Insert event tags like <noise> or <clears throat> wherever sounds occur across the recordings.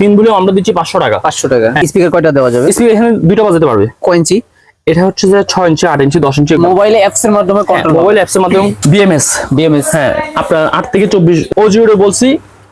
তিন বলে আমরা দিচ্ছি পাঁচশো টাকা। পাঁচশো টাকা। স্পিকার কয়টা দেওয়া যাবে? স্পিকার এখানে দুইটা বাজাতে পারবে। কয়েঞ্চি এটা হচ্ছে যে ছয় ইঞ্চি আট ইঞ্চি দশ ইঞ্চি মোবাইলে অ্যাপস এর মাধ্যমে কন্ট্রোল মোবাইল অ্যাপসের মাধ্যমে <clears throat> বিএমএস বিএমএস হ্যাঁ আপনার আট থেকে চব্বিশ ও জিরো বলছি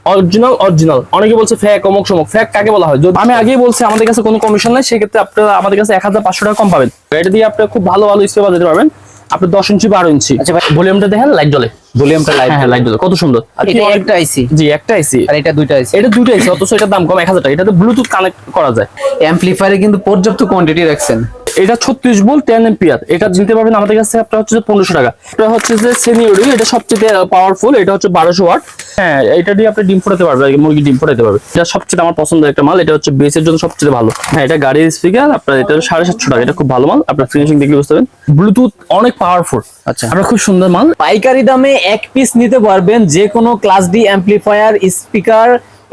অরিজিনাল অরিজিনাল অনেকে বলছে ফ্যাক অমুক সমক। ফ্যাক কাকে বলা হয়? যদি আমি আগেই বলছি আমাদের কাছে কোনো কমিশন নাই সেক্ষেত্রে আপনারা আমাদের কাছে এক হাজার পাঁচশো টাকা কম পাবেন। এটা দিয়ে আপনি খুব ভালো ভালো স্পে বাজাতে পারবেন। আপনি দশ ইঞ্চি বারো ইঞ্চি। আচ্ছা ভাই। ভলিউমটা দেখেন লাইট জ্বলে। ভলিউমটা লাইভ হ্যাঁ হ্যাঁ লাইট কত সুন্দর। এটা একটা আইসি জি একটা আইসি আর এটা দুইটা আইসি এটা দুটো আইসি অথচ এটার দাম কম এক হাজার টাকা। এটাতে ব্লুটুথ কানেক্ট করা যায়। অ্যাম্পলিফায়ারে কিন্তু পর্যাপ্ত কোয়ান্টিটি রাখছেন। এটা ছত্রিশ বল টেন এম্পিয়ার এটা দিতে পারবেন আমাদের কাছে আপনার হচ্ছে পনেরোশো টাকা। এটা হচ্ছে যে সেনিয়রি এটা সবচেয়ে পাওয়ারফুল এটা হচ্ছে বারোশো ওয়াট হ্যাঁ এটা দিয়ে আপনি ডিম ফোটাতে পারবেন আর কি, মুরগি ডিম ফোটাতে পারবে। এটা সবচেয়ে আমার পছন্দের একটা মাল এটা হচ্ছে বেসের জন্য সবচেয়ে ভালো। হ্যাঁ এটা গাড়ির স্পিকার আপনার এটা সাড়ে সাতশো টাকা এটা খুব ভালো মাল। আপনার ফিনিশিং দেখলে বুঝতে পারবেন। ব্লুটুথ অনেক পাওয়ারফুল আচ্ছা। আপনার খুব সুন্দর মাল। পাইকারি দামে এক পিস নিতে পারবেন যে কোনো ক্লাস ডি অ্যাম্পলিফায়ার স্পিকার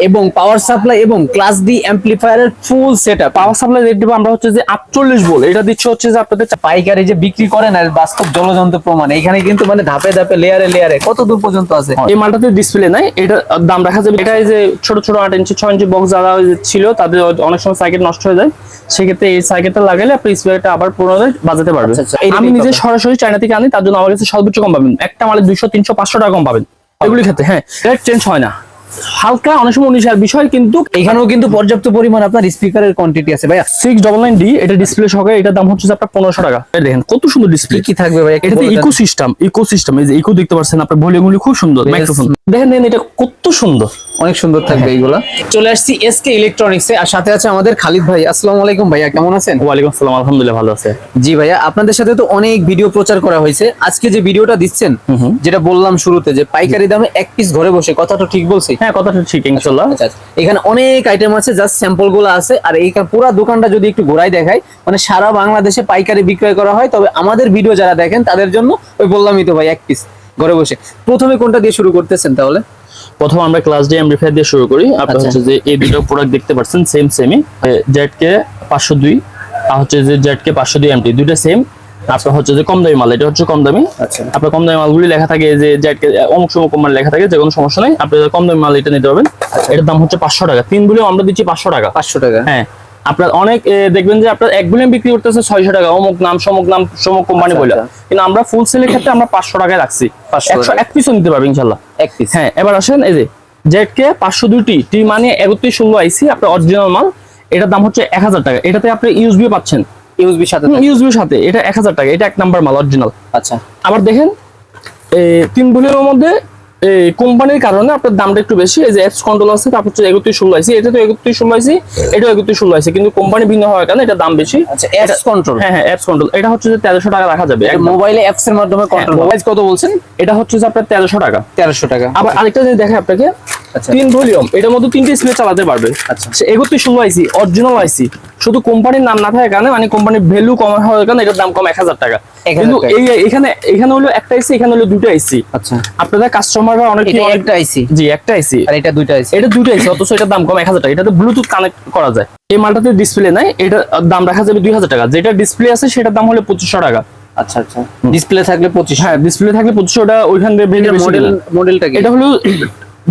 এবং পাওয়ার সাপ্লাই এবং class D অ্যাম্পলিফায়ারের full setup power supply rate দেবো আমরা হচ্ছে যে আটচল্লিশ বল এটা দিচ্ছে হচ্ছে যে আপনাদের পাইকারি যে বিক্রি করেন আর বাস্তব জলযন্ত্র প্রমাণ। এখানে কিন্তু মানে ধাপে ধাপে লেয়ারে লেয়ারে কত দূর পর্যন্ত আছে? এই মালটাতে ডিসপ্লে নাই। এটা দাম রাখা যাবে। এটা এই যে ছোট ছোট আট ইঞ্চি ছয় ইঞ্চি বক্স যারা ছিল তাদের অনেক সময় সাইকেল নষ্ট হয়ে যায়। সেক্ষেত্রে এই সাইকেলটা লাগালে আপনি স্পিকারটা আবার পুনরায় বাজাতে পারবেন। আচ্ছা, আচ্ছা, আমি নিজে সরাসরি চায়না থেকে আনি তার জন্য আমার কাছে সর্বোচ্চ কম পাবেন। একটা মালে দুইশো তিনশো পাঁচশো টাকা কম পাবেন। এগুলি ক্ষেত্রে হ্যাঁ। রেট চেঞ্জ হয় না। হালকা অনেক সময় উনিশ বিষয় কিন্তু এখানেও কিন্তু পর্যাপ্ত পরিমাণ আপনার স্পিকারের কোয়ান্টিটি আছে। ভাইয়া সিক্স ডবল নাইন ডি এটা ডিসপ্লে সহকারে এটার দাম হচ্ছে আপনার পনেরোশো টাকা। দেখেন কত সুন্দর ডিসপ্লে কি থাকবে ভাই এটা ইকো সিস্টেম ইকো সিস্টেম এই যে ইকো দেখতে পাচ্ছেন আপনার ভলিউমগুলি খুব সুন্দর. মাইক্রোফোন দেখেন দেখেন এটা কত সুন্দর। অনেক সুন্দর থাকবে হ্যাঁ। এইগুলা। চলে আসছি এসকে ইলেকট্রনিক্সে আর সাথে আছে আমাদের খালিদ ভাই। আসসালামু আলাইকুম ভাইয়া কেমন আছেন? ওয়ালাইকুম আসসালাম আলহামদুলিল্লাহ ভালো আছে। জি ভাইয়া আপনাদের সাথে তো অনেক ভিডিও প্রচার করা হয়েছে। আজকে যে ভিডিওটা দিচ্ছেন যেটা বললাম শুরুতে যে পাইকারি দামে এক পিস ঘরে বসে কথাটা ঠিক বলছি? হ্যাঁ কথাটা ঠিক ইনশাল্লাহ আচ্ছা, আচ্ছা। এখানে অনেক আইটেম আছে জাস্ট স্যাম্পলগুলো আছে। আর এই পুরো দোকানটা যদি একটু ঘোরাই দেখাই মানে সারা বাংলাদেশে পাইকারি বিক্রয় করা হয়। তবে আমাদের ভিডিও যারা দেখেন তাদের জন্য ওই বললামই তো ভাই এক পিস ঘরে বসে। প্রথমে কোনটা দিয়ে শুরু করতেছেন তাহলে? প্রথম আমরা ক্লাস ডি এমপ্লিফায়ার দিয়ে শুরু করি। আপনার আচ্ছা। হচ্ছে যে এই দুটো প্রোডাক্ট দেখতে পাচ্ছেন সেম সেমই জেড কে পাঁচশো দুই আর হচ্ছে যে জেড কে পাঁচশো দুই এমটি দুটো সেম আপনার হচ্ছে যে কম দামি মাল এটা হচ্ছে কম দামি। আচ্ছা। আপনার কম দামি মালগুলি লেখা থাকে যে জেড কে অমুক সমুক কোম্পানি লেখা থাকে যে কোনো সমস্যা নাই। আপনি কম দামি মাল এটা নিতে পারবেন এটার দাম হচ্ছে পাঁচশো টাকা। তিন বলেও আমরা দিচ্ছি পাঁচশো টাকা। পাঁচশো টাকা। হ্যাঁ। আপনার অনেক দেখবেন যে আপনার এক বিলিয়ন বিক্রি করতেছে ছয়শো টাকা অমুক নাম সমুক নাম সমুক কোম্পানি আচ্ছা, বলে আচ্ছা। কিন্তু আমরা ফুল সেলের ক্ষেত্রে আমরা পাঁচশো টাকায় রাখছি। 500 একশো। এক পিসও নিতে পারবেন ইনশাল্লাহ। এক পিস হ্যাঁ এবার আসেন এই যে জেড কে পাঁচশো দুইটি টি মানে একত্রিশ ষোলো আইসি আপনার অরিজিনাল মাল এটার দাম হচ্ছে এক হাজার টাকা। এটাতে আপনি ইউজবি পাচ্ছেন। ইউএসবি সাথে থাকে। ইউজবির সাথে এটা এক হাজার টাকা এটা এক নাম্বার মাল অরিজিনাল আচ্ছা। আবার দেখেন তিন ভুলের মধ্যে এই কোম্পানির কারণে আপনার দামটা একটু বেশি। এই যে অ্যাপস কন্ট্রোল আছে তারপর হচ্ছে একত্রিশ ষোলো আইসি এটা তো একত্রিশ ষোলো আইসি এটাও একত্রিশ ষোলো আছে কিন্তু কোম্পানি ভিন্ন হওয়ার কারণে এটা দাম বেশি। আচ্ছা অ্যাপস কন্ট্রোল হ্যাঁ হ্যাঁ অ্যাপস কন্ট্রোল এটা হচ্ছে যে তেরোশো টাকা রাখা যাবে। মোবাইলে অ্যাপস এর মাধ্যমে কন্ট্রোল হ্যাঁ, মোবাইল কত বলছেন? এটা হচ্ছে যে আপনার তেরোশো টাকা। তেরোশো টাকা। আবার আরেকটা যদি দেখে আপনাকে। আচ্ছা। তিন ভলিউম এটার মধ্যে তিনটে স্পিড চালাতে পারবে আচ্ছা। সে একত্রিশ ষোলো আইসি অরিজিনাল আইসি শুধু কোম্পানির নাম না থাকার কারণে মানে কোম্পানির ভ্যালু কম হওয়ার কারণে এটার দাম কম এক হাজার টাকা। কিন্তু এই এখানে এখানে হলো একটা আইসি এখানে হলো দুটো আইসি আচ্ছা। আপনাদের কাস্টমাররা অনেক একটা আইসি জি একটা আইসি আর এটা দুইটা আইসি এটা দুটো আইসি অথচ এটার দাম কম এক হাজার টাকা। এটাতে ব্লুটুথ কানেক্ট করা যায়। এই মালটাতে ডিসপ্লে নাই এটা দাম রাখা যাবে দুই হাজার টাকা। যেটা ডিসপ্লে আছে সেটার দাম হলো পঁচিশশো টাকা। আচ্ছা আচ্ছা। ডিসপ্লে থাকলে পঁচিশ হ্যাঁ ডিসপ্লে থাকলে পঁচিশশো টাকা ওইখান থেকে মডেল। মডেলটা এটা হলো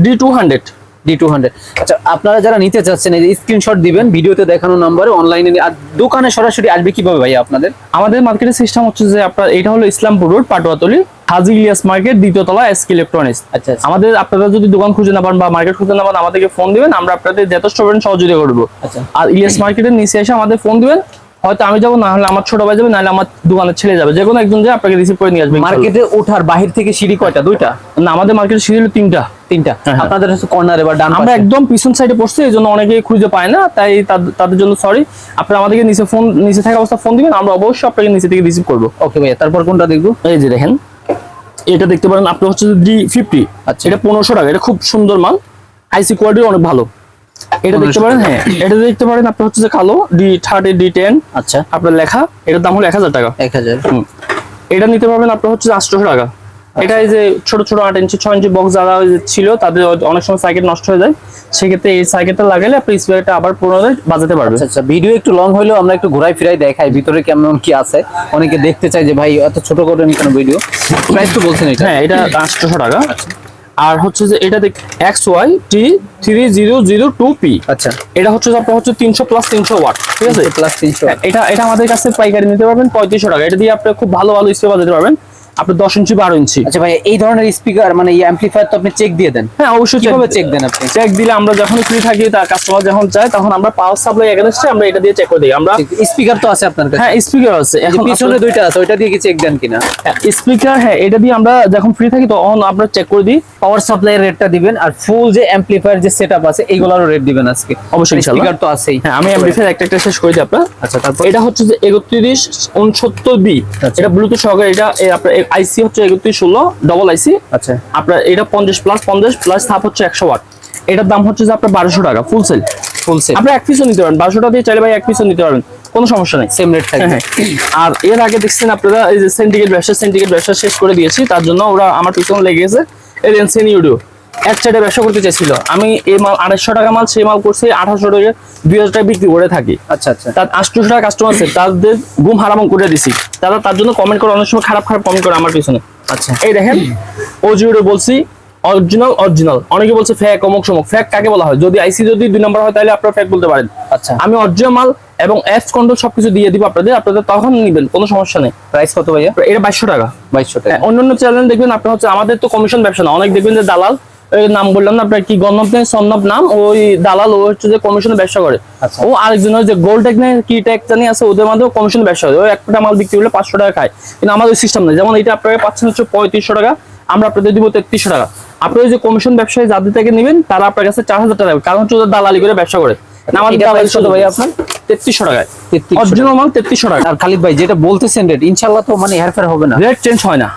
D two hundred D two hundred আচ্ছা আপনারা যারা নিতে চাচ্ছেন এই স্ক্রিনশট দিবেন ভিডিওতে দেখানো নাম্বারে অনলাইনে আর দোকানে সরাসরি আসবে কীভাবে ভাই আপনাদের? আমাদের মার্কেটের সিস্টেম হচ্ছে যে আপনার এটা হলো ইসলামপুর রোড পাটুয়াতলি হাজি ইলিয়াস মার্কেট দ্বিতীয় তলা এসকে ইলেকট্রনিক্স আচ্ছা আচ্ছা। আমাদের আপনারা যদি দোকান খুঁজে না পান বা মার্কেট খুঁজে না পান আমাদেরকে ফোন দিবেন আমরা আপনাদের যথেষ্ট পরিমাণ সহযোগিতা করব। আচ্ছা। আর ইলিয়াস মার্কেটের নিচে এসে আমাদের ফোন দিবেন হয়তো আমি যাব না হলে আমার ছোট ভাই যাবে নাহলে আমার দোকানের ছেলে যাবে যে কোনো একজন যে আপনাকে রিসিভ করে নিয়ে আসবে মার্কেটে ওঠার বাহির থেকে সিঁড়ি কয়টা? দুইটা? না আমাদের মার্কেটের হলো তিনটা। তিনটা। হ্যাঁ, হ্যাঁ। আপনাদের হচ্ছে কর্নারে বা ডান আমরা একদম পিছন সাইডে পড়ছি এই জন্য অনেকে খুঁজে পায় না তাই তাদের জন্য সরি আপনারা আমাদেরকে নিচে ফোন নিচে থাকা অবস্থা ফোন দিবেন আমরা অবশ্যই আপনাকে নিচে থেকে রিসিভ করব। ওকে ভাইয়া তারপর কোনটা দেখব? এই যে দেখেন এটা দেখতে পারেন আপনার হচ্ছে ডি ফিফটি আচ্ছা। এটা পনেরোশো টাকা এটা খুব সুন্দর মাল আইসি কোয়ালিটি অনেক ভালো। এটা দেখতে পারেন হ্যাঁ এটা দেখতে পারেন আপনার হচ্ছে যে কালো ডি থার্টি ডি টেন আচ্ছা। আপনার লেখা এটার দাম হলো এক হাজার টাকা। এক হাজার। হুম। এটা নিতে পারবেন আপনার হচ্ছে আটশোশো টাকা। এটা এই যে ছোট ছোট আট ইঞ্চি ছয় ইঞ্চি বক্স যারা ছিল তাদের অনেক সময় সাইকেল নষ্ট হয়ে যায়। সেক্ষেত্রে এই সাইকেলটা লাগালে আপনি স্পিকারটা আবার পুনরায় বাজাতে পারবেন। আচ্ছা আচ্ছা ভিডিও একটু লং হলেও আমরা একটু ঘোরাই ফিরাই দেখাই ভিতরে কেমন কি আছে। অনেকে দেখতে চাই যে ভাই এত ছোট করেন কেন ভিডিও প্রাইস তো বলছেন এটা। হ্যাঁ এটা আটশোশো টাকা। আর হচ্ছে যে এটা দেখ X Y T three zero zero two P আচ্ছা। এটা হচ্ছে আপনার হচ্ছে তিনশো প্লাস তিনশো ওয়াট ঠিক আছে? প্লাস তিনশো এটা এটা আমাদের কাছে পাইকারি নিতে পারবেন পঁয়ত্রিশশো টাকা। এটা দিয়ে আপনি খুব ভালো ভালো স্পিকার বাজাতে পারবেন। আপনি দশ ইঞ্চি বারো ইঞ্চি। আচ্ছা ভাই এই ধরনের স্পিকার মানে এই অ্যাম্পলিফায়ার তো আপনি চেক দিয়ে দেন। হ্যাঁ অবশ্যই কীভাবে চেক দেন আপনি? চেক দিলে আমরা যখন ফ্রি থাকি তার কাস্টমার যখন চায় তখন আমরা পাওয়ার সাপ্লাই এগেনস্টে আমরা এটা দিয়ে চেক করে দিই। আমরা স্পিকার তো আছে আপনার কাছে? হ্যাঁ স্পিকার আছে। এখন পিছনে দুইটা আছে ওইটা দিয়ে কি চেক দেন কিনা? স্পিকার হ্যাঁ এটা দিয়ে আমরা যখন ফ্রি থাকি তখন আমরা চেক করে দিই। পাওয়ার সাপ্লাইয়ের রেটটা দিবেন আর ফুল যে অ্যাম্পলিফায়ার যে সেটআপ আছে এইগুলোরও রেট দিবেন আজকে। অবশ্যই ইনশাআল্লাহ। স্পিকার তো আছেই। হ্যাঁ আমি এমডিফায়ার একটা একটা শেষ করে দিই আপনার। আচ্ছা তারপর? এটা হচ্ছে যে একত্রিশ উনসত্তর বি। এটা ব্লুটুথ সহকারে এটা আপনার আইসি হচ্ছে একত্রিশ ষোলো ডবল আইসি আচ্ছা। আপনার এটা পঞ্চাশ প্লাস পঞ্চাশ প্লাস থাপ হচ্ছে একশো ওয়াট এটার দাম হচ্ছে যে আপনার বারোশো টাকা ফুল সেল ফুল সেল আপনি এক পিসও নিতে পারেন বারোশো টাকা দিয়ে চাইলে ভাই এক পিসও নিতে পারেন কোনো সমস্যা নেই। সেম রেট থাকবে। হ্যাঁ, হ্যাঁ। আর এর আগে দেখছেন আপনারা এই যে সেন্টিকেট ব্যবসা সেন্টিকেট ব্যবসা শেষ করে দিয়েছি তার জন্য ওরা আমার পিছনে লেগে গেছে। এর সেন ইউডিও এক সাইডে ব্যবসা করতে চাইছিল। আমি এই মাল আড়াইশো টাকা মাল সেই মাল করছি আঠারোশো টাকা দুই হাজার টাকা বিক্রি করে থাকি। আচ্ছা আচ্ছা। তার আটশোশো টাকা কাস্টমার আছে তাদের ঘুম হারাম করে দিছি। তারা তার জন্য কমেন্ট করে অনেক সময় খারাপ খারাপ কমেন্ট করে আমার পিছনে। আচ্ছা। এই দেখেন ও জিরো বলছি অরিজিনাল অরিজিনাল অনেকে বলছে ফ্যাক অমুক সমক। ফ্যাক কাকে বলা হয়? যদি আইসি যদি দুই নম্বর হয় তাহলে আপনারা ফ্যাক বলতে পারেন। আচ্ছা। আমি অরিজিনাল মাল এবং অ্যাপস কন্ট্রোল সবকিছু দিয়ে দিব আপনাদের আপনাদের তখন নিবেন কোনো সমস্যা নেই। প্রাইস কত ভাইয়া? এটা বাইশশো টাকা। বাইশশো টাকা। হ্যাঁ, অন্যান্য চ্যানেল দেখবেন আপনার হচ্ছে আমাদের তো কমিশন ব্যবসা না অনেক দেখবেন যে দালাল নাম বললাম না আপনার কি গণব নেই সন্নব নাম ওই দালাল ও হচ্ছে যে কমিশনে ব্যবসা করে। আচ্ছা। ও আরেকজন যে গোল্ড টেক নেই কি টেক জানি আছে ওদের মাধ্যমে কমিশন ব্যবসা করে। ওই একটা মাল বিক্রি হলে পাঁচশো টাকা খায়। কিন্তু আমাদের সিস্টেম নেই। যেমন এটা আপনারা পাচ্ছেন হচ্ছে পঁয়ত্রিশশো টাকা আমরা আপনাদের দিব তেত্রিশশো টাকা। আপনি ওই যে কমিশন ব্যবসায়ী যাদের থেকে নেবেন তারা আপনার কাছে চার হাজার টাকা কারণ হচ্ছে ওদের দালালি করে ব্যবসা করে। না, আমাদের দালালি ভাই আপনার? আপনার? তেত্রিশশো টাকায়। 3300 টাকা। অরিজিনাল মাল তেত্রিশশো টাকা। আর খালিদ ভাই যেটা বলতেছেন রেট ইনশাল্লাহ তো মানে হেরফের হবে না। রেট চেঞ্জ হয় না।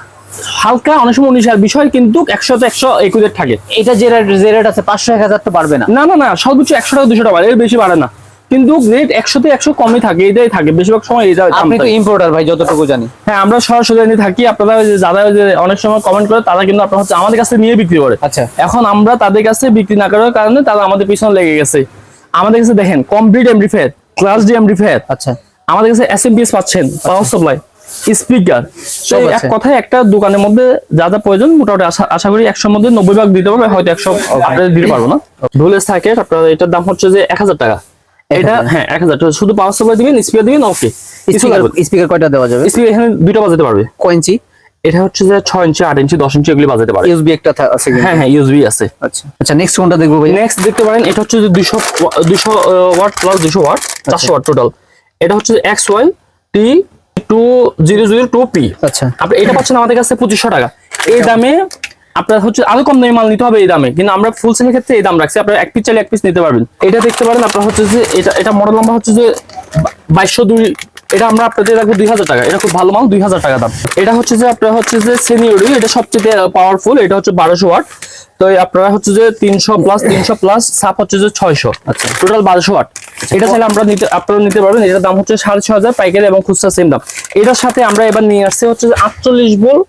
হালকা অনেক সময় উনিশ হাজার বিষয় কিন্তু একশো তো একশো একুশের থাকে। এটা যে রেট যে রেট আছে পাঁচশো এক হাজার তো পারবে না। না না না সর্বোচ্চ একশো টাকা দুশো টাকা এর বেশি বাড়ে না। কিন্তু রেট একশোতে একশো কমই থাকে এটাই থাকে। বেশিরভাগ সময় এটা আপনি তো ইম্পোর্টার ভাই যতটুকু জানি। হ্যাঁ আমরা সরাসরি এনে থাকি আপনারা যারা যে অনেক সময় কমেন্ট করে তারা কিন্তু আপনার হচ্ছে আমাদের কাছে নিয়ে বিক্রি করে। আচ্ছা। এখন আমরা তাদের কাছে বিক্রি না করার কারণে তারা আমাদের পিছনে লেগে গেছে। আমাদের কাছে দেখেন complete amplifier class D amplifier আচ্ছা। আমাদের কাছে এসএমপিএস পাচ্ছেন পাওয়ার সাপ্লাই স্পিকার। সব এক কথায় একটা দোকানের মধ্যে যা যা প্রয়োজন মোটামুটি আশা করি একশোর মধ্যে নব্বই ভাগ দিতে পারবে হয়তো একশো আপনাদের দিতে পারব না। ভুলের সার্কিট আপনার এটার দাম হচ্ছে যে এক হাজার টাকা। এটা হ্যাঁ এক হাজার টাকা। শুধু পাওয়ার সাপ্লাই দিবেন স্পিকার দিবেন ওকে স্পিকার কয়টা দেওয়া যাবে? স্পিকার এখানে দুইটা বাজাতে পারবে। কোয়েঞ্চি এটা হচ্ছে যে ছয় ইঞ্চি আট ইঞ্চি দশ ইঞ্চি এগুলি বাজাতে পারে। ইউএসবি একটা আছে। হ্যাঁ হ্যাঁ ইউএসবি আছে। আচ্ছা। আচ্ছা নেক্সট কোনটা দেখব ভাই নেক্সট দেখতে পারেন এটা হচ্ছে যে দুশো দুশো ওয়াট প্লাস দুশো ওয়াট চারশো ওয়াট টোটাল এটা হচ্ছে X Y T two zero zero two P আচ্ছা। আপনি এটা পাচ্ছেন আমাদের কাছে পঁচিশশো টাকা। এই দামে আপনার হচ্ছে আরও কম দামে মাল নিতে হবে এই দামে। কিন্তু আমরা ফুল সেলের ক্ষেত্রে এই দাম রাখছি। আপনার এক পিস চাইলে এক পিস নিতে পারবেন। এটা দেখতে পারেন আপনার হচ্ছে যে এটা এটা মডেল নাম্বার হচ্ছে যে বাইশশো দুই এটা আমরা আপনাদের রাখব দুই হাজার টাকা। এটা খুব ভালো মাল দুই হাজার টাকা দাম। এটা হচ্ছে যে আপনার হচ্ছে যে সেনিয়রি এটা সবচেয়ে পাওয়ারফুল এটা হচ্ছে বারোশো ওয়াট। তো আপনারা হচ্ছে যে তিনশো প্লাস তিনশো প্লাস সাপ হচ্ছে যে ছয়শো। আচ্ছা। টোটাল বারোশো ওয়াট। এটা চাইলে আমরা নিতে আপনারা নিতে পারবেন। এটার দাম হচ্ছে সাড়ে ছ হাজার পাইকারি এবং খুচরা সেম দাম। এটার সাথে আমরা এবার নিয়ে আসছি হচ্ছে যে আটচল্লিশ বল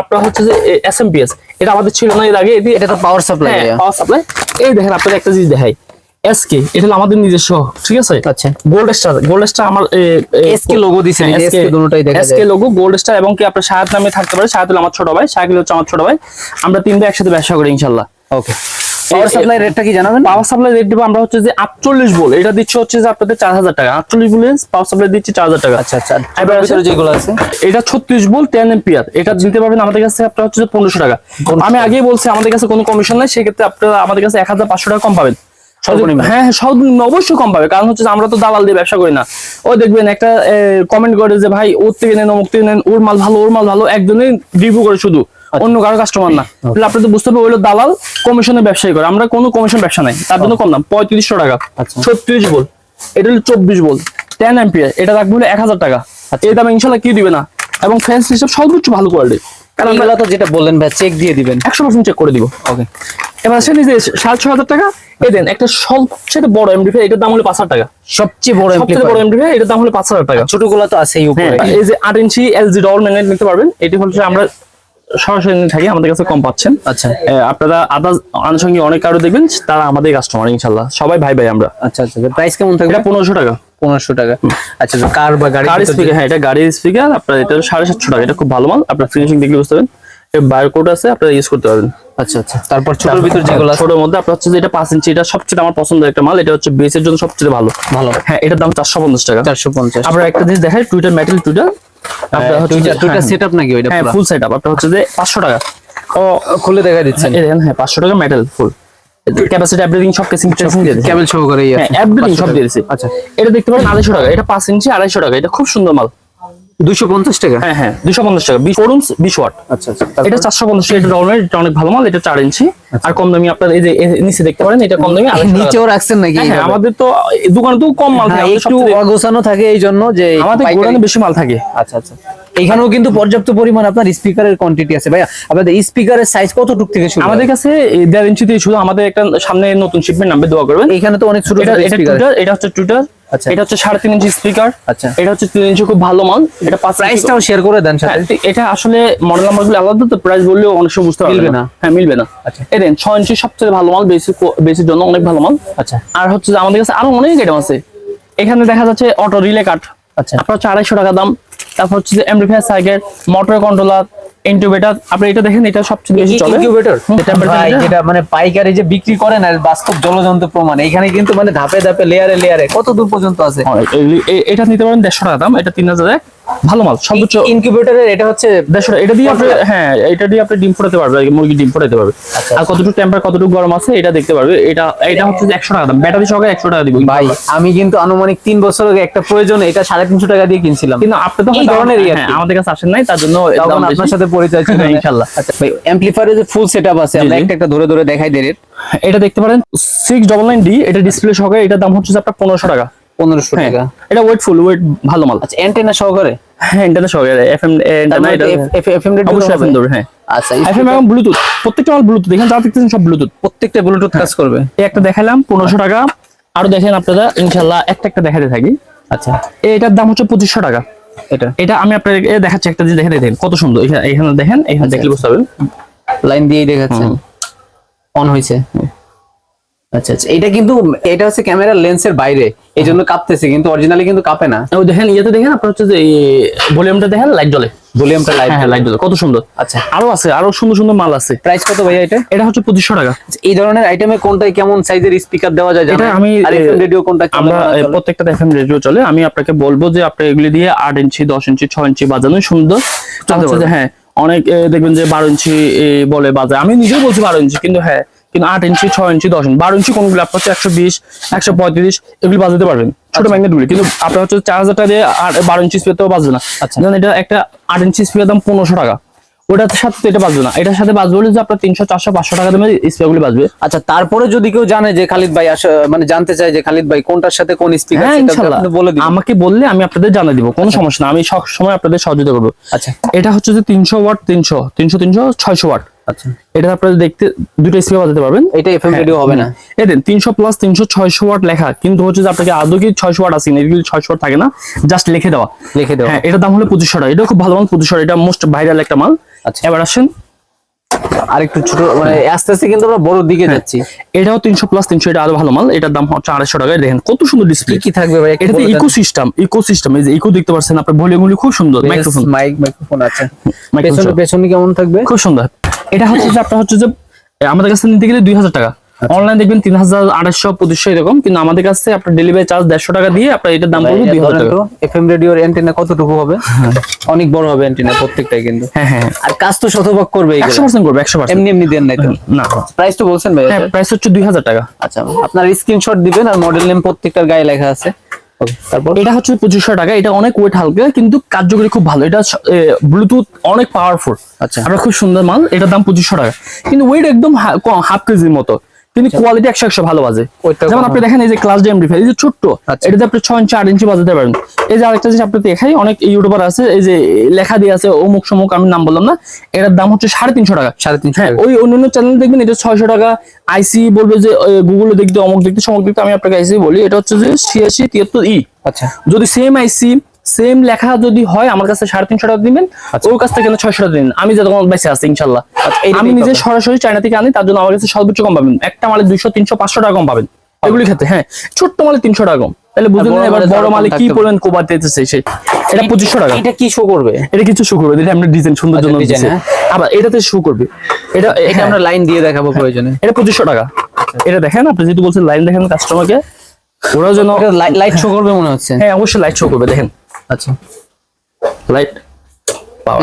আপনার হচ্ছে যে এস এম পি এস এটা আমাদের ছিল না এর আগে এটা তো পাওয়ার সাপ্লাই পাওয়ার সাপ্লাই এই দেখেন আপনাদের একটা জিনিস দেখাই। এসকে এটা আমাদের নিজস্ব ঠিক আছে? আচ্ছা। গোল্ড স্টার গোল্ড স্টার আমার SK logo দিছেন, এই যে SK দুটোটাই দেখা এসকে লোগো গোল্ড স্টার এবং কি আপনার শাহাদ নামে থাকতে পারে শাহাদ হলো আমার ছোট ভাই শাকিল হচ্ছে আমার ছোট ভাই। আমরা তিনটা একসাথে ব্যবসা করি ইনশাল্লাহ ওকে পাওয়ার সাপ্লাই রেটটা কি জানাবেন? পাওয়ার সাপ্লাই রেট দেবো আমরা হচ্ছে যে আটচল্লিশ বল এটা দিচ্ছে হচ্ছে যে আপনাদের চার হাজার টাকা। আটচল্লিশ বলে পাওয়ার সাপ্লাই দিচ্ছি চার হাজার টাকা। আচ্ছা আচ্ছা। এবার যেগুলো আছে? এটা ছত্রিশ বল টেন এম্পিয়ার এটা দিতে পারবেন আমাদের কাছে আপনার হচ্ছে যে পনেরোশো টাকা। আমি আগেই বলছি আমাদের কাছে কোনো কমিশন নাই সেক্ষেত্রে আপনারা আমাদের কাছে এক হাজার পাঁচশো টাকা কম পাবেন। হ্যাঁ হ্যাঁ সর্বনিম্ন অবশ্যই কম পাবে। কারণ হচ্ছে আমরা তো দালাল দিয়ে ব্যবসা করি না। ও দেখবেন একটা কমেন্ট করে যে ভাই ওর থেকে নেন অমুক থেকে নেন ওর মাল ভালো ওর মাল ভালো। একজনই রিভিউ করে শুধু। অন্য কারও কাস্টমার না। তাহলে আপনি তো বুঝতে পারবেন দালাল কমিশনে ব্যবসায়ী করে। আমরা কোনো কমিশন ব্যবসা নাই। তার জন্য কম দাম পঁয়ত্রিশশো টাকা। আচ্ছা। ছত্রিশ বল এটা হলো চব্বিশ বল টেন এম্পিয়ার এটা রাখব হলো এক হাজার টাকা। এই দামে ইনশাল্লাহ কি দিবে না। এবং ফ্যান সিস্টেম সর্বোচ্চ ভালো কোয়ালিটি কারণ তো যেটা বললেন ভাই চেক দিয়ে দিবেন। একশো পার্সেন্ট চেক করে দিব। ওকে এবার সে নিজে সাড়ে ছ হাজার টাকা। এই দেন একটা সবচেয়ে বড় এমডিফাই এটার দাম হলো পাঁচ হাজার টাকা। সবচেয়ে বড় সবচেয়ে বড় এমডিফাই এটার দাম হলো পাঁচ হাজার টাকা। ছোটগুলো তো আছেই উপরে। হ্যাঁ এই যে আট ইঞ্চি এলজি ডবল ম্যাগনেট নিতে পারবেন এটি হচ্ছে আমরা সরাসরি থাকি আমাদের কাছে কম পাচ্ছেন। আচ্ছা। আপনারা আদার্স আনুষঙ্গিক অনেক কারও দেখবেন তারা আমাদের কাস্টমার ইনশাল্লাহ সবাই ভাই ভাই আমরা। আচ্ছা আচ্ছা প্রাইস কেমন থাকবে? এটা পনেরোশো টাকা। পনেরোশো টাকা। আচ্ছা কার বা গাড়ি গাড়ির স্পিকার হ্যাঁ এটা গাড়ির স্পিকার আপনার এটা সাড়ে সাতশো টাকা এটা খুব ভালো মাল আপনার ফিনিশিং দেখলে বুঝতে পারবেন। বারকোড আছে আপনারা ইউজ করতে আচ্ছা আচ্ছা। তারপর ছোটর ভিতর যেগুলো আছে? ছোটর মধ্যে আপনার হচ্ছে পাঁচ ইঞ্চি এটা সবচেয়ে আমার পছন্দের একটা মাল এটা হচ্ছে বেসের জন্য সবচেয়ে ভালো। ভালো। হ্যাঁ এটার দাম চারশো পঞ্চাশ টাকা। চারশো পঞ্চাশ। আপনার একটা জিনিস দেখাই টুইটার মেটাল টুইটার। আপনার হচ্ছে হ্যাঁ, সেট আপ নাকি ওইটা হ্যাঁ ফুল সেট আপ আপনার হচ্ছে যে পাঁচশো টাকা। ও খুলে দেখা দিচ্ছেন। এই দেখেন হ্যাঁ পাঁচশো টাকা মেটাল ফুল ক্যাপাসিটি এভরিথিং সব কেসিং সহকারে ইয়ে হ্যাঁ এভরিথিং সব দিয়ে দিয়েছে। আচ্ছা। এটা দেখতে পারেন আড়াইশো টাকা এটা পাঁচ ইঞ্চি আড়াইশো টাকা এটা খুব সুন্দর মাল। টাকা? হ্যাঁ হ্যাঁ টাকা। বিশ ফোরুন্স বিশ ওয়াট। আচ্ছা আচ্ছা এটা চারশো পঞ্চাশ এটা ডলার এটা অনেক ভালো মাল এটা চার ইঞ্চি। আর কম দামি আপনার এই যে নিচে দেখতে পারেন এটা কম দামি নিচেও রাখছেন নাকি হ্যাঁ, আমাদের তো দোকানে তো কম মাল থাকে একটু অগোছানো থাকে এই জন্য যে আমাদের গোডাউনে বেশি মাল থাকে। আচ্ছা আচ্ছা। এখানেও কিন্তু পর্যাপ্ত পরিমাণ আপনার স্পিকারের কোয়ান্টিটি আছে। ভাইয়া আপনাদের স্পিকারের সাইজ কতটুক থেকে শুরু আমাদের কাছে দেড় ইঞ্চি শুধু আমাদের একটা সামনে নতুন শিপমেন্ট নামবে দোয়া করবেন। এখানে তো অনেক ছোট এটা হচ্ছে টুইটার আচ্ছা। এটা হচ্ছে সাড়ে তিন ইঞ্চি স্পিকার আচ্ছা। এটা হচ্ছে তিন ইঞ্চি খুব ভালো মাল। এটা পাঁচ প্রাইসটাও শেয়ার করে দেন সাথে। হ্যাঁ, এটা আসলে মডেল আলাদা তো প্রাইস বললেও অনেক সময় বুঝতে পারবে মিলবে না। না। হ্যাঁ মিলবে না। আচ্ছা। এই দেন ছয় ইঞ্চি সবচেয়ে ভালো মাল বেসির জন্য অনেক ভালো মাল। আচ্ছা। আর হচ্ছে যে আমাদের কাছে আরও অনেক আইটেম আছে। এখানে দেখা যাচ্ছে অটো রিলে কাট আচ্ছা। আপনার হচ্ছে আড়াইশো টাকা দাম। তারপর হচ্ছে যে সাইকেল মোটর কন্ট্রোলার ইনকিউবেটর আপনি এটা দেখেন এটা সবচেয়ে বেশি চলে। ইনকিউবেটর এটা ভাই এটা মানে পাইকারি যে বিক্রি করেন আর বাস্তব জলজন্ত প্রমাণ। এখানে কিন্তু মানে ধাপে ধাপে লেয়ারে লেয়ারে কত দূর পর্যন্ত আছে? এটা নিতে পারেন দেড়শো টাকা দাম এটা তিন হাজার। এক। ভালো মাল সর্বোচ্চ ইনকিউবেটরের এটা হচ্ছে দেড়শো এটা দিয়ে আপনি হ্যাঁ এটা দিয়ে আপনি ডিম ফোটাতে পারবে মুরগি ডিম ফোটাতে পারবে। আচ্ছা, আর কতটুকু টেম্পার কতটুকু গরম আছে এটা দেখতে পারবে। এটা এটা হচ্ছে একশো টাকা দাম। ব্যাটারি সহকারে একশো টাকা দিব। ভাই আমি কিন্তু আনুমানিক তিন বছর আগে একটা প্রয়োজনে এটা সাড়ে তিনশো টাকা দিয়ে কিনছিলাম। কিন্তু আপনি তো এই আর হ্যাঁ, আমাদের কাছে আসেন নাই তার জন্য। আপনার সাথে পরিচয় ছিল হ্যাঁ, ইনশাল্লাহ। আচ্ছা ভাই অ্যাম্পলিফায়ারের যে ফুল সেটআপ আছে আমরা। একটা একটা ধরে ধরে দেখাই দেন এটা দেখতে পারেন সিক্স ডবল নাইন ডি এটা ডিসপ্লে সহকারে এটার দাম হচ্ছে আপনার পনেরোশো টাকা। পনেরোশো হ্যাঁ টাকা। এটা ওয়েট ফুল ওয়েট ভালো মাল। আচ্ছা অ্যান্টেনা সহকারে? হ্যাঁ ইন্টারনেট সহকারে এফএম এটা মানে এফএম রেডিও অবশ্যই এফএম হ্যাঁ। আচ্ছা এফএম এবং ব্লুটুথ প্রত্যেকটা মাল ব্লুটুথ যা দেখতেছেন সব ব্লুটুথ প্রত্যেকটা ব্লুটুথ কাজ করবে। এই একটা দেখালাম পনেরোশো টাকা। আরও দেখেন আপনারা ইনশাল্লাহ একটা একটা দেখাতে থাকি। আচ্ছা। এটার দাম হচ্ছে পঁচিশশো টাকা। এটা। এটা আমি দেখাচ্ছি একটা জিনিস দেখে দেখেন কত সুন্দর। এখানে এখানে দেখেন এখানে দেখলে বুঝতে পারবেন। লাইন দিয়েই দেখাচ্ছেন। অন হয়েছে। আচ্ছা আচ্ছা। এটা কিন্তু এটা হচ্ছে ক্যামেরার লেন্সের বাইরে। এই জন্য কাঁপতেছে কিন্তু অরিজিনালি কিন্তু কাঁপে না। ওই দেখেন ইয়েতে দেখেন আপনার হচ্ছে যে ভলিউমটা দেখেন লাইট জ্বলে। ভলিউমটা লাইট হ্যাঁ লাইট জ্বলে। কত সুন্দর। আচ্ছা। আরও আছে আরও সুন্দর সুন্দর মাল আছে। প্রাইস কত ভাইয়া এটা? এটা হচ্ছে পঁচিশশো টাকা। আচ্ছা, এই ধরনের আইটেমে কোনটায় কেমন সাইজের স্পিকার দেওয়া যায় এটা আমি রেডিও কোনটা আমরা? প্রত্যেকটা এফএম রেডিও চলে। আমি আপনাকে বলব যে আপনি এগুলি দিয়ে আট ইঞ্চি দশ ইঞ্চি ছয় ইঞ্চি বাজানো সুন্দর। হ্যাঁ অনেক দেখবেন যে বারো ইঞ্চি বলে বাজায়। আমি নিজেও বলছি বারো ইঞ্চি কিন্তু হ্যাঁ কিন্তু আট ইঞ্চি ছয় ইঞ্চি দশ ইঞ্চি বারো ইঞ্চি কোনগুলো আপনার হচ্ছে একশো বিশ একশো পঁয়ত্রিশ এগুলি বাজাতে পারবেন। ছোট আচ্ছা। ম্যাগনেট গুলি কিন্তু আপনার হচ্ছে চার হাজার টাকা দিয়ে বারো ইঞ্চি স্পিয়ারতেও বাজবে না। আচ্ছা। এটা একটা আট ইঞ্চি স্পিয়ার দাম পনেরোশো টাকা। ওটার সাথে এটা বাজবে না। এটার সাথে বাজবে হলে যে আপনার তিনশো চারশো পাঁচশো টাকা দামে স্পিয়ার গুলি বাজবে। আচ্ছা তারপরে যদি কেউ জানে যে খালিদ ভাই মানে জানতে চায় যে খালিদ ভাই কোনটার সাথে কোন স্পিকার হ্যাঁ আপনি বলে দিন আমাকে বললে আমি আপনাদের জানিয়ে দিব কোনো সমস্যা না। আমি সব সময় আপনাদের সহযোগিতা করব। আচ্ছা। এটা হচ্ছে যে তিনশো ওয়াট তিনশো তিনশো তিনশো ছয়শো ওয়াট। আচ্ছা। এটা আপনারা দেখতে দুটো স্পিকার বাজাতে পারবেন। এটা এফএম রেডিও হবে না। এই দেন তিনশো প্লাস তিনশো ছয়শো ওয়াট লেখা। কিন্তু হচ্ছে যে আপনাকে আদৌ কি ছয়শো ওয়াট আছে? এগুলি ছয়শো ওয়াট থাকে না। জাস্ট লিখে দেওয়া। লিখে দেওয়া। হ্যাঁ এটার দাম হলো পঁচিশশো টাকা। এটা খুব ভালো মাল পঁচিশশো টাকা। এটা মোস্ট ভাইরাল একটা মাল। আচ্ছা। এবার আসেন। আর একটু ছোট মানে আস্তে আস্তে কিন্তু আমরা বড় দিকে যাচ্ছি। এটাও তিনশো প্লাস তিনশো এটা আরও ভালো মাল। এটার দাম হচ্ছে আড়াইশো টাকা। দেখেন কত সুন্দর ডিসপ্লে কি কি থাকবে ভাই? এটাতে ইকো সিস্টেম ইকো সিস্টেম এই যে ইকো দেখতে পাচ্ছেন আপনার ভলিউমগুলি খুব সুন্দর। মাইক্রোফোন মাইক মাইক্রোফোন আছে পেছনে পেছনে কেমন থাকবে? খুব সুন্দর। এটা হচ্ছে যে আপনার হচ্ছে যে আমাদের কাছে নিতে গেলে দুই হাজার টাকা। আচ্ছা। অনলাইন দেখবেন তিন হাজার আড়াইশো পঁচিশশো এরকম কিন্তু আমাদের কাছে আপনার ডেলিভারি চার্জ দেড়শো টাকা দিয়ে আপনার এটার দাম পড়বে দুই হাজার টাকা। এফএম রেডিওর অ্যান্টেনা কতটুকু হবে? অনেক বড় হবে অ্যান্টেনা প্রত্যেকটাই কিন্তু। হ্যাঁ হ্যাঁ আর কাজ তো শতভাগ করবে একশো পার্সেন্ট করবে একশো পার্সেন্ট এমনি এমনি দেন নাই তো। না। প্রাইস তো বলছেন ভাই হ্যাঁ প্রাইস হচ্ছে দুই হাজার টাকা। আচ্ছা আপনার স্ক্রিনশট দিবেন আর মডেল নেম প্রত্যেকটার গায়ে লেখা আছে। তারপর? এটা হচ্ছে পঁচিশশো টাকা এটা অনেক ওয়েট হালকা কিন্তু কার্যকরী খুব ভালো। এটা ব্লুটুথ অনেক পাওয়ারফুল আচ্ছা। আমরা খুব সুন্দর মাল এটার দাম পঁচিশশো টাকা। কিন্তু ওয়েট একদম হাফ কেজির মতো। কিন্তু কোয়ালিটি একশো একশো ভালো বাজে। যেমন আপনি দেখেন এই যে ক্লাস ডি এই যে ছোট্ট আচ্ছা। এটাতে আপনি ছয় ইঞ্চি আট ইঞ্চি বাজাতে পারেন। এই যে আরেকটা জিনিস আপনি দেখাই অনেক ইউটিউবার আছে এই যে লেখা দিয়ে আছে অমুক সমুক আমি নাম বললাম না এটার দাম হচ্ছে সাড়ে তিনশো টাকা। সাড়ে তিনশো হ্যাঁ। ওই অন্যান্য চ্যানেল দেখবেন এটা ছয়শো টাকা। আইসি বলবে যে গুগলে দেখতে অমুক দেখতে সমক দেখতে আমি আপনাকে আইসি বলি এটা হচ্ছে যে ছিয়াশি তিয়াত্তর ই আচ্ছা। যদি সেম আইসি সেম লেখা যদি হয় আমার কাছে সাড়ে তিনশো টাকা দিবেন ওর কাছ থেকে ছয়শো টাকা দিন আমি যত বেঁচে আছি ইনশাল্লাহ। এইটাই আমি নিজে সরাসরি চায়না থেকে আনি তার জন্য আমার কাছে সর্বোচ্চ কম পাবেন। একটা মালে দুইশো তিনশো পাঁচশো টাকা কম পাবেন। এগুলি ক্ষেত্রে হ্যাঁ ছোট্ট মালে তিনশো টাকা কম। তাহলে বুঝুন এবার বড় মালে কি পরিমাণ কোবার দিতেছে সে। এটা পঁচিশশো টাকা। এটা কি শো করবে? এটা কিছু শো করবে। এটা আমরা ডিজাইন সুন্দর আচ্ছা, জন্য হ্যাঁ। আবার এটাতে শো করবে। এটা এটা এটা আমরা লাইন দিয়ে দেখাবো প্রয়োজনে। এটা পঁচিশশো টাকা। এটা দেখেন আপনি যেহেতু বলছেন লাইন দেখেন কাস্টমারকে ওরাও যেন লাইট শো করবে মনে হচ্ছে। হ্যাঁ অবশ্যই লাইট শো করবে দেখেন। আচ্ছা। লাইট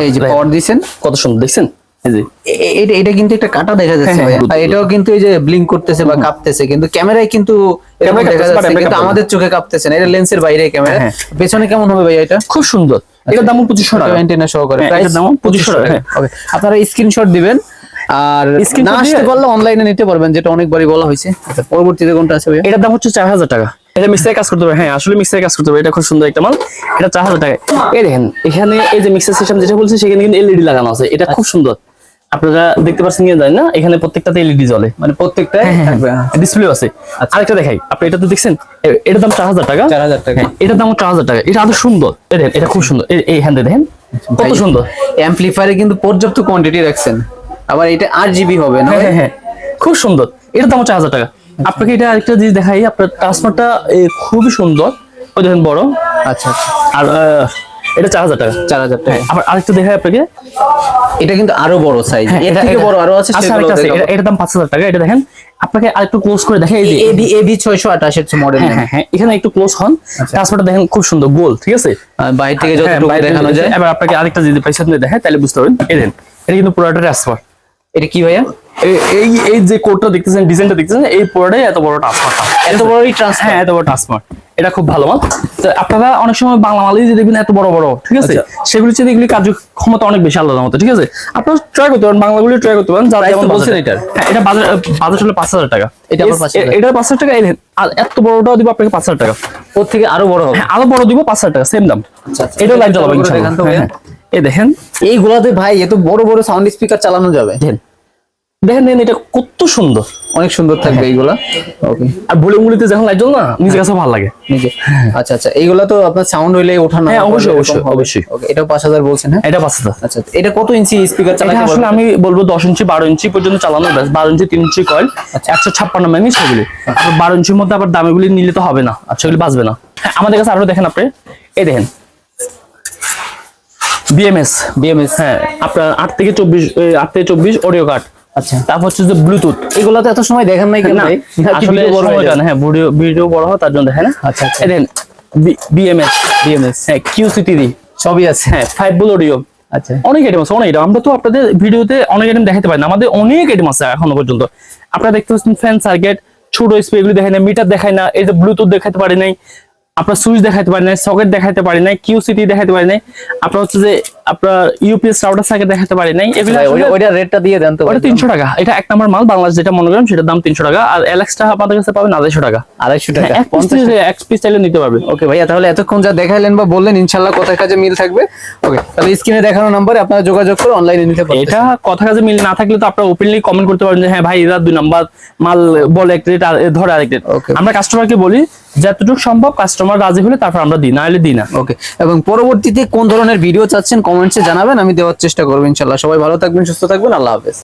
এই যে পাওয়ার দিছেন কত সুন্দর দেখছেন? এটা এটা কিন্তু একটা কাটা দেখা যাচ্ছে হ্যাঁ, হ্যাঁ, আর এটাও কিন্তু এই যে ব্লিঙ্ক করতেছে বা কাঁপতেছে কিন্তু ক্যামেরায় কিন্তু দেখা যাচ্ছে কিন্তু আমাদের চোখে কাঁপতেছে না। এটা লেন্সের বাইরে ক্যামেরা হ্যাঁ, পেছনে কেমন হবে ভাইয়া এটা? খুব সুন্দর। এটার দাম পঁচিশশো টাকা। অ্যান্টেনা সহকারে। হ্যাঁ, প্রাইস দাম 2500 টাকা, হ্যাঁ। ওকে আপনারা স্ক্রিনশট দিবেন। আর না আসতে পারলে অনলাইনে নিতে পারবেন যেটা অনেকবারই বলা হয়েছে। আচ্ছা পরবর্তীতে কোনটা আছে ভাইয়া? এটার দাম হচ্ছে চার হাজার টাকা। এটা মিক্সারে কাজ করতে হবে। হ্যাঁ আসলে মিক্সারে কাজ করতে হবে। এটা খুব সুন্দর একটা মাল। এটা চার হাজার টাকা এই দেখেন এখানে এই যে মিক্সার সিস্টেম যেটা বলছে সেখানে কিন্তু এলইডি লাগানো আছে। এটা খুব সুন্দর। আপনারা দেখতে পাচ্ছেন কিনা জানেন না। এখানে প্রত্যেকটাতে এলইডি জ্বলে। মানে প্রত্যেকটাই থাকবে। হ্যাঁ। ডিসপ্লে আছে। আরেকটা দেখাই। আপনি এটা তো দেখছেন? এটার দাম চার হাজার টাকা। 4000 টাকা। হ্যাঁ, এটার দাম চার হাজার টাকা। এটা আরও সুন্দর। এই দেখেন এটা খুব সুন্দর। এই- হ্যান্ড দেখেন। কত সুন্দর। অ্যাম্পলিফায়ারে কিন্তু পর্যাপ্ত কোয়ান্টিটি রাখছেন। আবার এটা আট জিবি হবে না হ্যাঁ হ্যাঁ হ্যাঁ। খুব সুন্দর। এটার দাম চার হাজার টাকা। আপনাকে এটা আরেকটা জিনিস দেখাই আপনার ট্রান্সফারটা খুবই সুন্দর ওই দেখেন বড় আচ্ছা আচ্ছা আর এটা চার হাজার টাকা চার হাজার টাকা আবার আরেকটা দেখাই আপনাকে এটা কিন্তু আরও বড় সাইজ হ্যাঁ, এটা- থেকে বড় আরও আছে আচ্ছা। এটা- দাম পাঁচ হাজার টাকা এটা দেখেন আপনাকে আরেকটু ক্লোজ করে দেখাই এই যে এবি এবি ছয়শো আঠাশ হচ্ছে মডেল হ্যাঁ হ্যাঁ হ্যাঁ এখানে একটু ক্লোজ হন ট্রান্সফারটা দেখেন খুব সুন্দর গোল ঠিক আছে বাইরে থেকে হ্যাঁ, যতটুকু দেখানো যায় এবার আপনাকে আরেকটা যদি পয়সা দিয়ে দেখায় তাহলে বুঝতে পারবেন এই দেখেন এটা কিন্তু পুরোটা ট্রান্সফার এটা কি ভাইয়া? এই এই যে কোডটা দেখতেছেন ডিজাইনটা দেখতেছেন এই পুরোটাই এত বড় ট্রান্সফারটা এত বড়ই ট্রান্সফার হ্যাঁ এত বড় ট্রান্সফার এটা খুব ভালো মাল। তো আপনারা অনেক সময় বাংলা মালই যে দেখবেন এত বড় বড় ঠিক আছে? আচ্ছা। সেগুলি চেয়ে এগুলি কার্যক্ষমতা অনেক বেশি আলাদা মতো ঠিক আছে? আপনারা ট্রাই করতে পারেন বাংলাগুলি ট্রাই করতে পারেন যারা যেমন বলছেন এটা হ্যাঁ এটা বাজার বাজার হলো পাঁচ হাজার টাকা। এটা আবার 5,000 এটা পাঁচ হাজার টাকা আর এত বড়টাও দিব আপনাকে পাঁচ হাজার টাকা। ওর থেকে আরও বড় হবে। হ্যাঁ আরও বড় দিব পাঁচ হাজার টাকা সেম দাম। আচ্ছা, আচ্ছা। এটাও লাইট এটা ইনশাআল্লাহ। দেখান। হ্যাঁ। হ্যাঁ। এইগুলাতে ভাই এত বড় বড় সাউন্ড স্পিকার চালানো যাবে। দেখেন। দেখেন দেখেন এটা কত সুন্দর। অনেক সুন্দর থাকবে এইগুলা। ওকে। আর ভলিউম গুলিতে যখন লাইট জ্বল না নিজের কাছে ভালো লাগে। নিজে। আচ্ছা আচ্ছা এইগুলা তো আপনার সাউন্ড হইলে ওঠানো হ্যাঁ, অবশ্যই, অবশ্যই, অবশ্যই। ওকে পাঁচ হাজার বলছেন হ্যাঁ? এটা পাঁচ হাজার। আচ্ছা এটা কত ইঞ্চি স্পিকার এটা চালাতে আসলে আমি বলব দশ ইঞ্চি বারো ইঞ্চি পর্যন্ত চালানো ব্যাস। বারো ইঞ্চি তিন ইঞ্চি কয়েল একশো ছাপ্পান্ন মেমি সেগুলি। আবার বারো ইঞ্চির মধ্যে আবার দামিগুলি নিলে তো হবে না আর সেগুলি বাঁচবে না। হ্যাঁ, আমাদের কাছে আরও দেখেন আপনি। এই দেখেন বিএমএস বিএমএস হ্যাঁ আপনার আট থেকে চব্বিশ আট থেকে চব্বিশ অডিও কার্ড আচ্ছা। তারপর হচ্ছে যে ব্লুটুথ এগুলা তো এত সময় দেখেন নাই কেন আসলে বড় হয়ে সময়টা যায়। না, হ্যাঁ ভিডিও ভিডিও বড় হয় তার জন্য দেখেন। আচ্ছা, আচ্ছা। এই বিএমএস বিএমএস হ্যাঁ সবই আছে। হ্যাঁ ফাইভ বুল অডিও আচ্ছা। অনেক আইটেম আছে অনেক। আমরা তো আপনাদের ভিডিওতে অনেক আইটেম দেখাতে পারি না। আমাদের অনেক আইটেম আছে এখনও পর্যন্ত। আপনারা দেখতে পাচ্ছেন ফ্যান সার্কিট ছোট এগুলো দেখায় না মিটার দেখায় না এই যে ব্লুটুথ দেখাতে পারি নাই। আপনার সুইচ দেখাতে পারি নাই সকেট দেখাতে পারি নাই কিউ সিটি দেখাতে পারি নাই। আপনার হচ্ছে যে আপনার ইউপিএস রাউটার সার্কিট দেখাতে পারি নাই। এগুলো ওইটা- ওইটা রেটটা দিয়ে দেন তো ওটা তিনশো টাকা। এটা এক নম্বর মাল বাংলাদেশ যেটা মনে করেন সেটার দাম তিনশো টাকা। আর এলেক্সটা আপনাদের কাছে পাবেন আড়াইশো টাকা। আড়াইশো টাকা হ্যাঁ, এক পিস চাইলে নিতে পারবে। ওকে ভাইয়া তাহলে এতক্ষণ যা দেখাইলেন বা বললেন কোথায় কাজে মিল থাকবে। ওকে তাহলে স্ক্রিনে দেখানো নাম্বারে আপনারা যোগাযোগ করে অনলাইনে নিতে পারবেন এটা কথা কাজে মিল না থাকলে তো আপনারা ওপেনলি কমেন্ট করতে পারেন যে হ্যাঁ ভাই এরা দুই নাম্বার মাল বলে এক রেট আর ধরে আরেক রেট. আমরা কাস্টমারকে বলি যতটুকু সম্ভব কাস্টমার রাজি হলে তারপর আমরা দিই না হলে দিই না। ওকে এবং পরবর্তীতে কোন ধরনের ভিডিও চাচ্ছেন কমেন্টসে জানাবেন আমি দেওয়ার চেষ্টা করব ইনশাল্লাহ। সবাই ভালো থাকবেন সুস্থ থাকবেন আল্লাহ হাফেজ।